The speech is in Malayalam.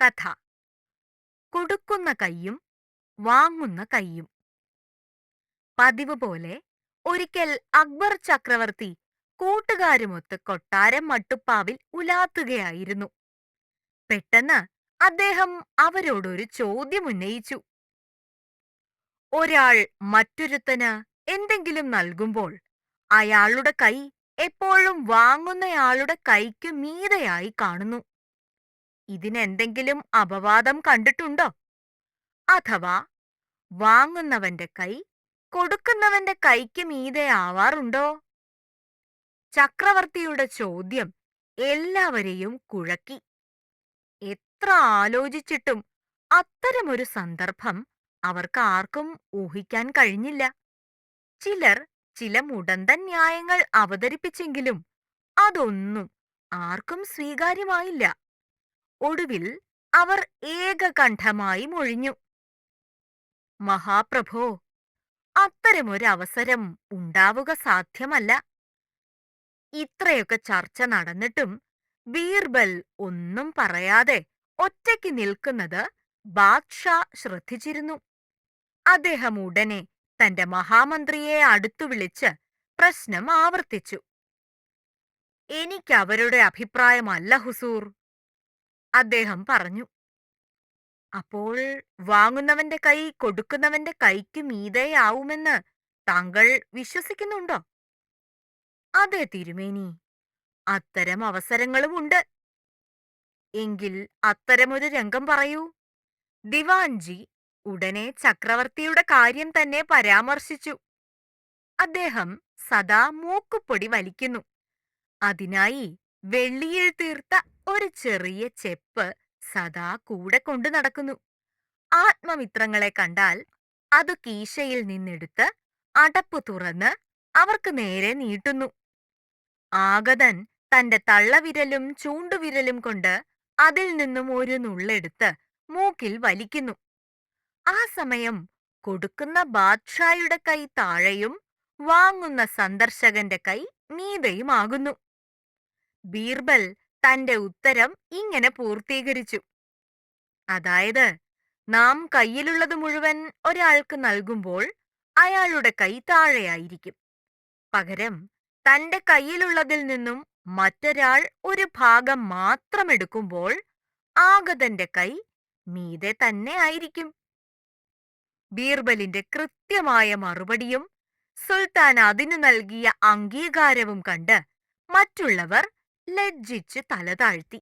കഥ. കൊടുക്കുന്ന കൈയും വാങ്ങുന്ന കൈയും പതിവ് പോലെ ഒരിക്കൽ അക്ബർ ചക്രവർത്തി കൂട്ടുകാരുമൊത്ത് കൊട്ടാരം മട്ടുപ്പാവിൽ ഉലാത്തുകയായിരുന്നു. പെട്ടെന്ന് അദ്ദേഹം അവരോടൊരു ചോദ്യം ഉന്നയിച്ചു. ഒരാൾ മറ്റൊരുത്തന് എന്തെങ്കിലും നൽകുമ്പോൾ അയാളുടെ കൈ എപ്പോഴും വാങ്ങുന്നയാളുടെ കൈക്ക് മീതയായി കാണുന്നു. ഇതിനെന്തെങ്കിലും അപവാദം കണ്ടിട്ടുണ്ടോ? അഥവാ വാങ്ങുന്നവന്റെ കൈ കൊടുക്കുന്നവന്റെ കൈക്ക് മീതെ ആവാറുണ്ടോ? ചക്രവർത്തിയുടെ ചോദ്യം എല്ലാവരെയും കുഴക്കി. എത്ര ആലോചിച്ചിട്ടും അത്തരമൊരു സന്ദർഭം അവർക്ക് ആർക്കും ഊഹിക്കാൻ കഴിഞ്ഞില്ല. ചിലർ ചില മുടന്തൻ ന്യായങ്ങൾ അവതരിപ്പിച്ചെങ്കിലും അതൊന്നും ആർക്കും സ്വീകാര്യമായില്ല. ഒടുവിൽ അവർ ഏകകണ്ഠമായി മൊഴിഞ്ഞു. മഹാപ്രഭോ അത്തരമൊരവസരം ഉണ്ടാവുക സാധ്യമല്ല. ഇത്രയൊക്കെ ചർച്ച നടന്നിട്ടും ബീർബൽ ഒന്നും പറയാതെ ഒറ്റയ്ക്ക് നിൽക്കുന്നത് ബാദ്ഷാ ശ്രദ്ധിച്ചിരുന്നു. അദ്ദേഹം ഉടനെ തന്റെ മഹാമന്ത്രിയെ അടുത്തു വിളിച്ച് പ്രശ്നം ആവർത്തിച്ചു. എനിക്കവരുടെ അഭിപ്രായമല്ല ഹുസൂർ. അദ്ദേഹം പറഞ്ഞു. അപ്പോൾ വാങ്ങുന്നവന്റെ കൈ കൊടുക്കുന്നവന്റെ കൈക്ക് മീതെയാവുമെന്ന് താങ്കൾ വിശ്വസിക്കുന്നുണ്ടോ? അതെ തിരുമേനി. അത്തരം അവസരങ്ങളും ഉണ്ട്. എങ്കിൽ അത്തരമൊരു രംഗം പറയൂ. ദിവാൻജി ഉടനെ ചക്രവർത്തിയുടെ കാര്യം തന്നെ പരാമർശിച്ചു. അദ്ദേഹം സദാ മൂക്കുപൊടി വലിക്കുന്നു. അതിനായി വെള്ളിയിൽ തീർത്ത ഒരു ചെറിയ ചെപ്പ് സദാ കൂടെ കൊണ്ടു നടക്കുന്നു. ആത്മമിത്രങ്ങളെ കണ്ടാൽ അത് കീശയിൽ നിന്നെടുത്ത് അടപ്പ് തുറന്ന് അവർക്ക് നേരെ നീട്ടുന്നു. ആഗതൻ തന്റെ തള്ളവിരലും ചൂണ്ടുവിരലും കൊണ്ട് അതിൽ നിന്നും ഒരു നുള്ളെടുത്ത് മൂക്കിൽ വലിക്കുന്നു. ആ സമയം കൊടുക്കുന്ന ബാദ്ഷായുടെ കൈ താഴെയും വാങ്ങുന്ന സന്ദർശകന്റെ കൈ മീതയുമാകുന്നു. ബീർബൽ തന്റെ ഉത്തരം ഇങ്ങനെ പൂർത്തീകരിച്ചു. അതായത് നാം കയ്യിലുള്ളത് മുഴുവൻ ഒരാൾക്ക് നൽകുമ്പോൾ അയാളുടെ കൈ താഴെയായിരിക്കും. പകരം തന്റെ കയ്യിലുള്ളതിൽ നിന്നും മറ്റൊരാൾ ഒരു ഭാഗം മാത്രം എടുക്കുമ്പോൾ ആഗതന്റെ കൈ മീതെ തന്നെ ആയിരിക്കും. ബീർബലിന്റെ കൃത്യമായ മറുപടിയും സുൽത്താൻ അതിനു നൽകിയ അംഗീകാരവും കണ്ട് മറ്റുള്ളവർ ലജ്ജിച്ച് തല താഴ്ത്തി.